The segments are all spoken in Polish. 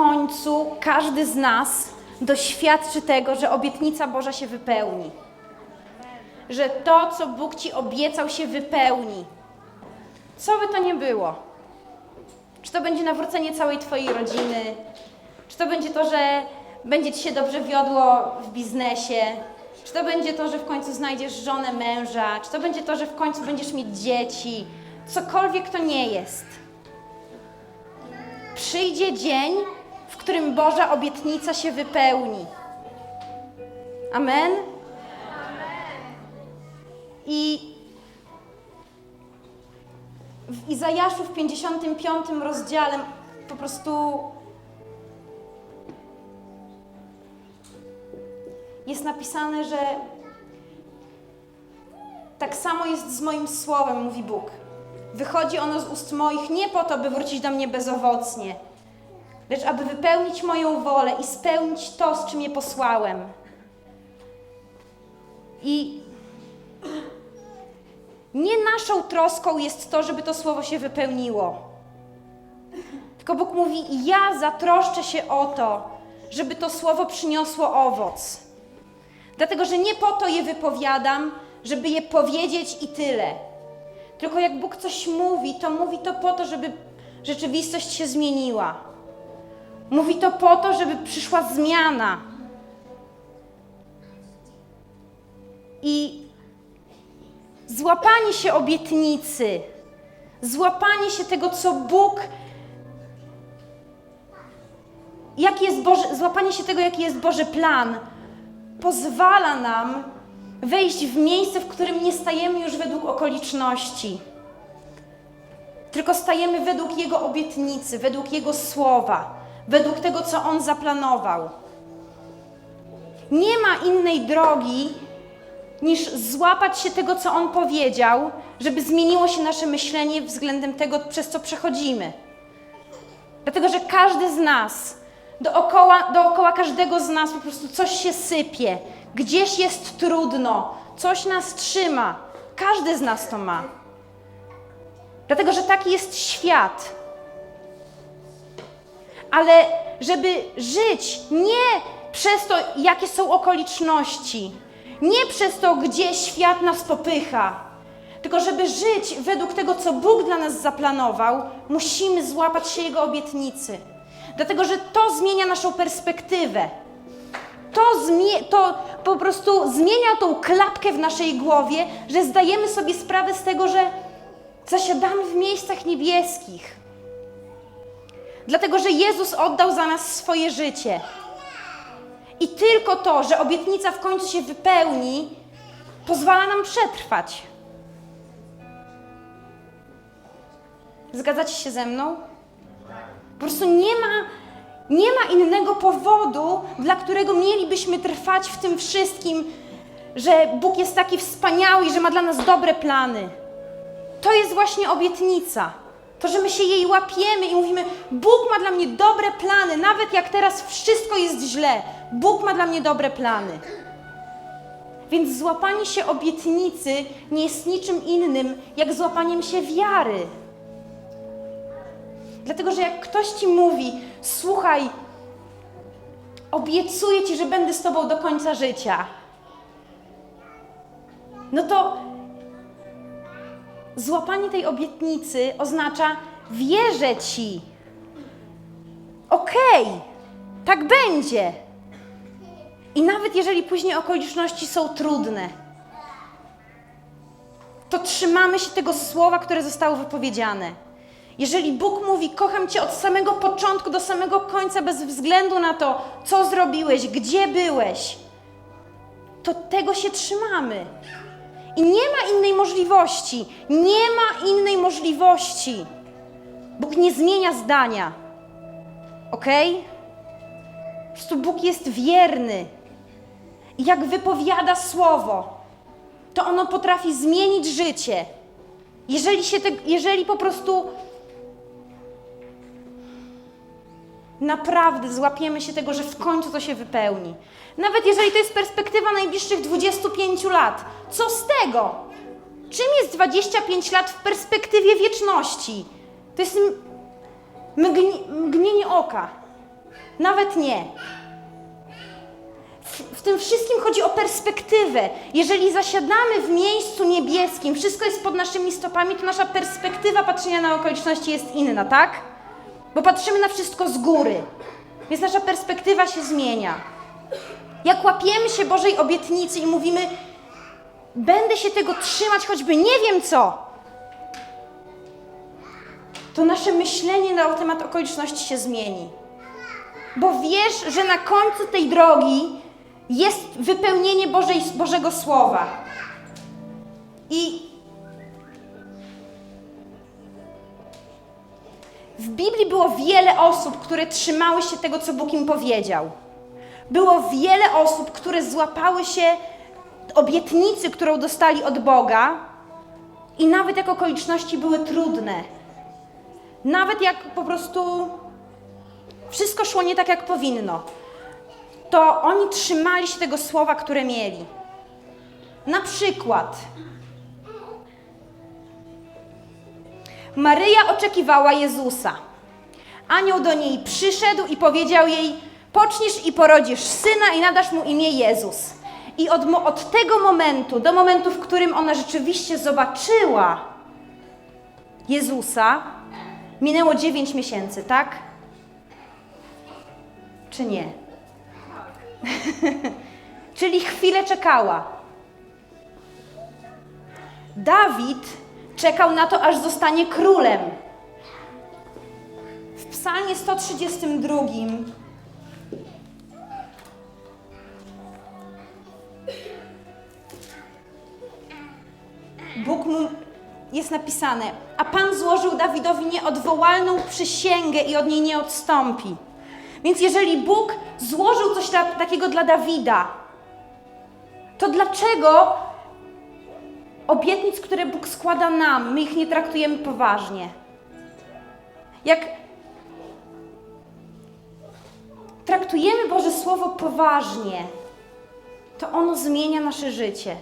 końcu każdy z nas doświadczy tego, że obietnica Boża się wypełni. Że to, co Bóg ci obiecał, się wypełni. Co by to nie było? Czy to będzie nawrócenie całej Twojej rodziny? Czy to będzie to, że będzie Ci się dobrze wiodło w biznesie? Czy to będzie to, że w końcu znajdziesz żonę, męża? Czy to będzie to, że w końcu będziesz mieć dzieci? Cokolwiek to nie jest. Przyjdzie dzień, którym Boża obietnica się wypełni. Amen? I w Izajaszu w 55 rozdziale po prostu jest napisane, że tak samo jest z moim słowem, mówi Bóg. Wychodzi ono z ust moich nie po to, by wrócić do mnie bezowocnie, lecz aby wypełnić moją wolę i spełnić to, z czym je posłałem. I nie naszą troską jest to, żeby to słowo się wypełniło. Tylko Bóg mówi: Ja zatroszczę się o to, żeby to słowo przyniosło owoc. Dlatego, że nie po to je wypowiadam, żeby je powiedzieć i tyle. Tylko jak Bóg coś mówi, to mówi to po to, żeby rzeczywistość się zmieniła. Mówi to po to, żeby przyszła zmiana. I złapanie się obietnicy, złapanie się tego, co Bóg, jaki jest Boży, złapanie się tego, jaki jest Boży plan, pozwala nam wejść w miejsce, w którym nie stajemy już według okoliczności, tylko stajemy według Jego obietnicy, według Jego słowa, według tego, co On zaplanował. Nie ma innej drogi, niż złapać się tego, co On powiedział, żeby zmieniło się nasze myślenie względem tego, przez co przechodzimy. Dlatego, że każdy z nas, dookoła, dookoła każdego z nas po prostu coś się sypie, gdzieś jest trudno, coś nas trzyma. Każdy z nas to ma. Dlatego, że taki jest świat. Ale żeby żyć nie przez to, jakie są okoliczności, nie przez to, gdzie świat nas popycha, tylko żeby żyć według tego, co Bóg dla nas zaplanował, musimy złapać się Jego obietnicy. Dlatego, że to zmienia naszą perspektywę. To, to po prostu zmienia tą klapkę w naszej głowie, że zdajemy sobie sprawę z tego, że zasiadamy w miejscach niebieskich. Dlatego, że Jezus oddał za nas swoje życie. I tylko to, że obietnica w końcu się wypełni, pozwala nam przetrwać. Zgadzacie się ze mną? Po prostu nie ma, nie ma innego powodu, dla którego mielibyśmy trwać w tym wszystkim, że Bóg jest taki wspaniały i że ma dla nas dobre plany. To jest właśnie obietnica. To, że my się jej łapiemy i mówimy: Bóg ma dla mnie dobre plany, nawet jak teraz wszystko jest źle. Bóg ma dla mnie dobre plany. Więc złapanie się obietnicy nie jest niczym innym, jak złapaniem się wiary. Dlatego, że jak ktoś ci mówi: Słuchaj, obiecuję ci, że będę z tobą do końca życia, no to złapanie tej obietnicy oznacza: wierzę ci. Okej, tak będzie. I nawet jeżeli później okoliczności są trudne, to trzymamy się tego słowa, które zostało wypowiedziane. Jeżeli Bóg mówi, kocham Cię od samego początku do samego końca, bez względu na to, co zrobiłeś, gdzie byłeś, to tego się trzymamy. I nie ma innej możliwości. Nie ma innej możliwości. Bóg nie zmienia zdania. Ok? Po prostu Bóg jest wierny. I jak wypowiada słowo, to ono potrafi zmienić życie. Jeżeli, się te, jeżeli po prostu naprawdę złapiemy się tego, że w końcu to się wypełni. Nawet jeżeli to jest perspektywa najbliższych 25 lat, co z tego? Czym jest 25 lat w perspektywie wieczności? To jest mgni, mgnienie oka. Nawet nie. W, w tym wszystkim chodzi o perspektywę. Jeżeli zasiadamy w miejscu niebieskim, wszystko jest pod naszymi stopami, to nasza perspektywa patrzenia na okoliczności jest inna, tak? Bo patrzymy na wszystko z góry. Więc nasza perspektywa się zmienia. Jak łapiemy się Bożej obietnicy i mówimy, będę się tego trzymać, choćby nie wiem co, to nasze myślenie na temat okoliczności się zmieni. Bo wiesz, że na końcu tej drogi jest wypełnienie Bożej, Bożego Słowa. I w Biblii było wiele osób, które trzymały się tego, co Bóg im powiedział. Było wiele osób, które złapały się obietnicy, którą dostali od Boga, i nawet jak okoliczności były trudne, nawet jak po prostu wszystko szło nie tak, jak powinno, to oni trzymali się tego słowa, które mieli. Na przykład, Maryja oczekiwała Jezusa. Anioł do niej przyszedł i powiedział jej: Poczniesz i porodzisz syna, i nadasz mu imię Jezus. I od, od tego momentu do momentu, w którym ona rzeczywiście zobaczyła Jezusa, minęło 9 miesięcy, tak? Czy nie? Czyli chwilę czekała. Dawid czekał na to, aż zostanie królem. W Psalmie 132 Bóg mu jest napisane, a Pan złożył Dawidowi nieodwołalną przysięgę i od niej nie odstąpi. Więc jeżeli Bóg złożył coś ta, takiego dla Dawida, to dlaczego obietnic, które Bóg składa nam, my ich nie traktujemy poważnie? Jak traktujemy Boże Słowo poważnie, to ono zmienia nasze życie.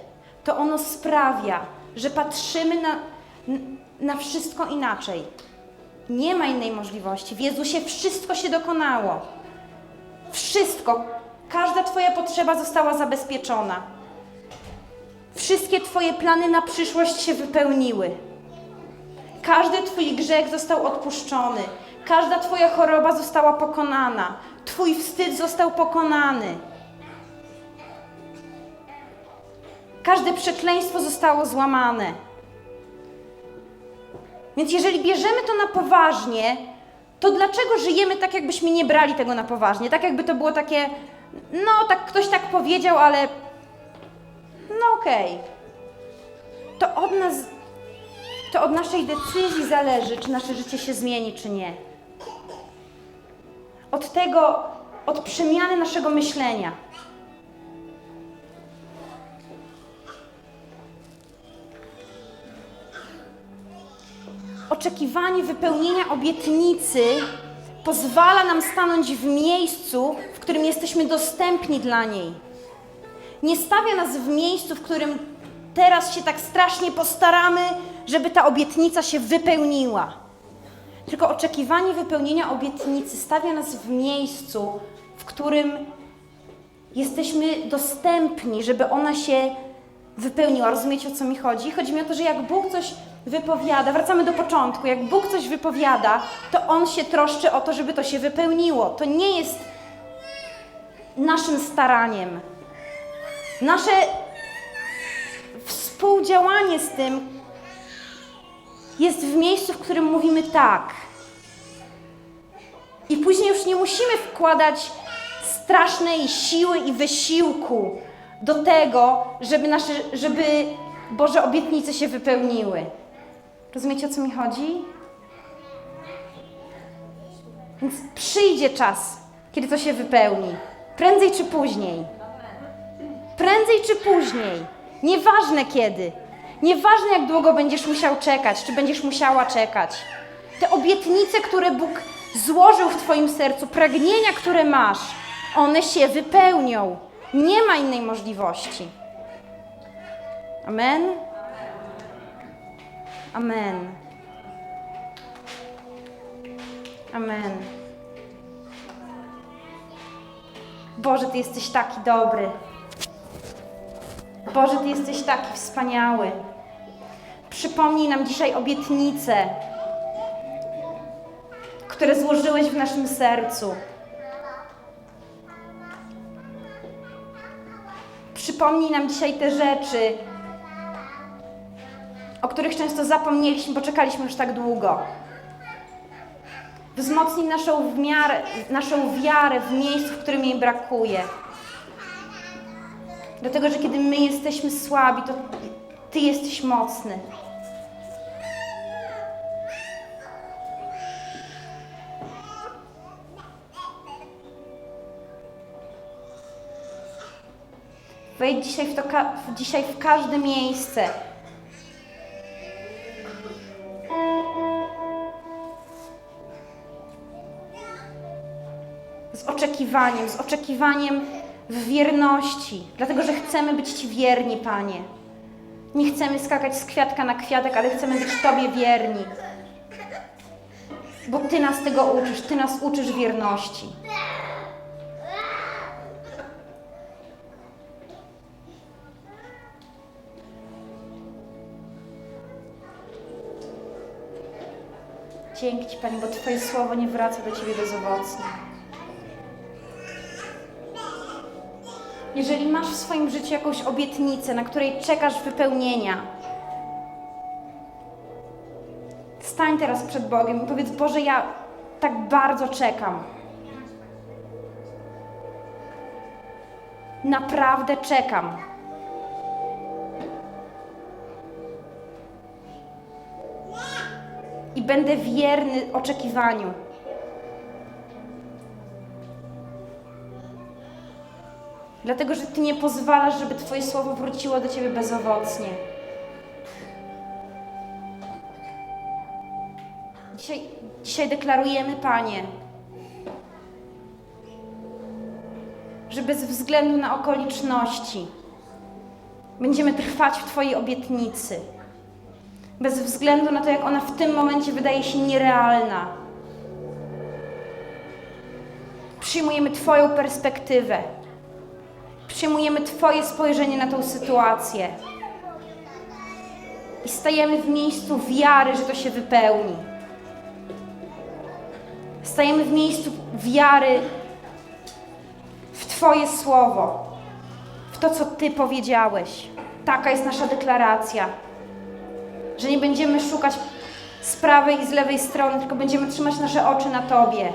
To ono sprawia, że patrzymy na, na wszystko inaczej. Nie ma innej możliwości. W Jezusie wszystko się dokonało. Wszystko. Każda Twoja potrzeba została zabezpieczona. Wszystkie Twoje plany na przyszłość się wypełniły. Każdy Twój grzech został odpuszczony. Każda Twoja choroba została pokonana. Twój wstyd został pokonany. Każde przekleństwo zostało złamane. Więc jeżeli bierzemy to na poważnie, to dlaczego żyjemy tak, jakbyśmy nie brali tego na poważnie? Tak, jakby to było takie, no, tak ktoś tak powiedział, ale no okej. To od nas, to od naszej decyzji zależy, czy nasze życie się zmieni, czy nie. Od tego, od przemiany naszego myślenia. Oczekiwanie wypełnienia obietnicy pozwala nam stanąć w miejscu, w którym jesteśmy dostępni dla niej. Nie stawia nas w miejscu, w którym teraz się tak strasznie postaramy, żeby ta obietnica się wypełniła. Tylko oczekiwanie wypełnienia obietnicy stawia nas w miejscu, w którym jesteśmy dostępni, żeby ona się wypełniła. Rozumiecie o co mi chodzi? Chodzi mi o to, że jak Bóg coś wypowiada, wracamy do początku, jak Bóg coś wypowiada, to On się troszczy o to, żeby to się wypełniło. To nie jest naszym staraniem. Nasze współdziałanie z tym jest w miejscu, w którym mówimy tak. I później już nie musimy wkładać strasznej siły i wysiłku do tego, żeby, nasze, żeby Boże obietnice się wypełniły. Rozumiecie o co mi chodzi? Więc przyjdzie czas, kiedy to się wypełni. Prędzej czy później. Prędzej czy później. Nieważne kiedy. Nieważne jak długo będziesz musiał czekać, czy będziesz musiała czekać. Te obietnice, które Bóg złożył w Twoim sercu, pragnienia, które masz, one się wypełnią. Nie ma innej możliwości. Amen. Amen. Amen. Boże, Ty jesteś taki dobry. Boże, Ty jesteś taki wspaniały. Przypomnij nam dzisiaj obietnice, które złożyłeś w naszym sercu. Przypomnij nam dzisiaj te rzeczy, o których często zapomnieliśmy, bo czekaliśmy już tak długo. Wzmocnij naszą, w miarę, naszą wiarę w miejscu, w którym jej brakuje. Dlatego, że kiedy my jesteśmy słabi, to Ty jesteś mocny. Wejdź dzisiaj w, to, dzisiaj w każde miejsce. Z oczekiwaniem, z oczekiwaniem w wierności, dlatego że chcemy być Ci wierni, Panie. Nie chcemy skakać z kwiatka na kwiatek, ale chcemy być Tobie wierni. Bo Ty nas tego uczysz, Ty nas uczysz wierności. Dzięki Ci, Panie, bo Twoje słowo nie wraca do Ciebie bezowocnie. Jeżeli masz w swoim życiu jakąś obietnicę, na której czekasz wypełnienia, stań teraz przed Bogiem i powiedz: Boże, ja tak bardzo czekam. Naprawdę czekam. I będę wierny oczekiwaniu. Dlatego, że Ty nie pozwalasz, żeby Twoje słowo wróciło do Ciebie bezowocnie. Dzisiaj, dzisiaj deklarujemy, Panie, że bez względu na okoliczności będziemy trwać w Twojej obietnicy. Bez względu na to, jak ona w tym momencie wydaje się nierealna. Przyjmujemy Twoją perspektywę. Przyjmujemy Twoje spojrzenie na tą sytuację. I stajemy w miejscu wiary, że to się wypełni. Stajemy w miejscu wiary w Twoje słowo, w to, co Ty powiedziałeś. Taka jest nasza deklaracja, że nie będziemy szukać z prawej i z lewej strony, tylko będziemy trzymać nasze oczy na Tobie.